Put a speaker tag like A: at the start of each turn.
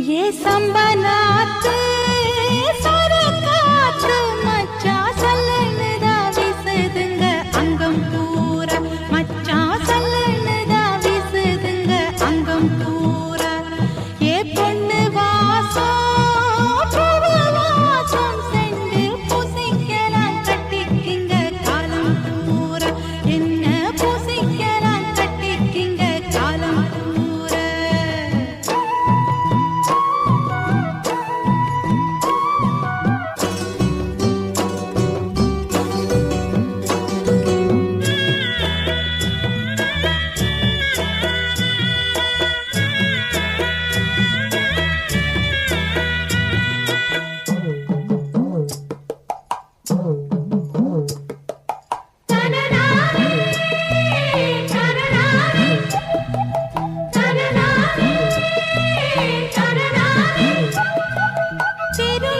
A: ये संबनाते চেরো